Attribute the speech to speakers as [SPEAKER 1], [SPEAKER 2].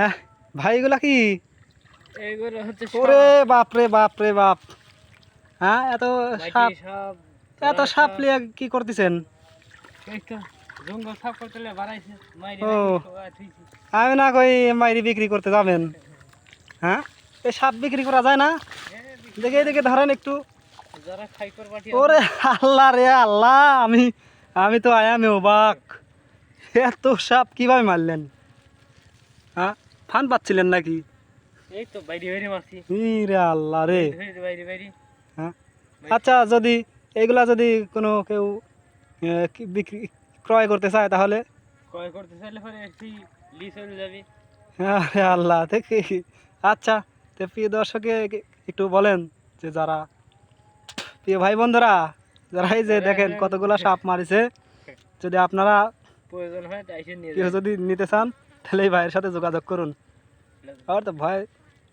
[SPEAKER 1] হ্যাঁ ভাই এগুলা কি? ওরে বাপ রে বাপ। হ্যাঁ এত সাপ এত সাপ লিয়ে কি করতেছেন? ও। আমি না কই মাইরি বিক্রি করতে যাবেন। হ্যাঁ এই সাপ বিক্রি করা যায় না? দেখে দেখে ধরেন একটু। ওরে আল্লাহ রে আল্লাহ আমি আমি তো আয়ামে অবাক। এত সাপ কীভাবে মারলেন? হ্যাঁ ফান পাচ্ছিলেন নাকি?
[SPEAKER 2] এই তো বাইরে বাইরে মারছি।
[SPEAKER 1] রে আল্লাহ রে।
[SPEAKER 2] বাইরে বাইরে।
[SPEAKER 1] হ্যাঁ? আচ্ছা যদি এগুলা যদি কোনো কেউ বিক্রি ক্রয় করতে চায় তাহলে?
[SPEAKER 2] ক্রয় করতে চাইলে পরে একটি লি চলে যাবে।
[SPEAKER 1] আরে আল্লাহ দেখি। আচ্ছা তো প্রিয় দর্শকে একটু বলেন যে যারা প্রিয় ভাই বন্ধুরা যারা এই যে দেখেন কতগুলা সাপ মারিছে যদি আপনারা
[SPEAKER 2] প্রয়োজন হয় তাই নিয়ে
[SPEAKER 1] কেউ যদি নিতে চান তাহলে এই ভাইয়ের সাথে যোগাযোগ করুন। আর তো ভয়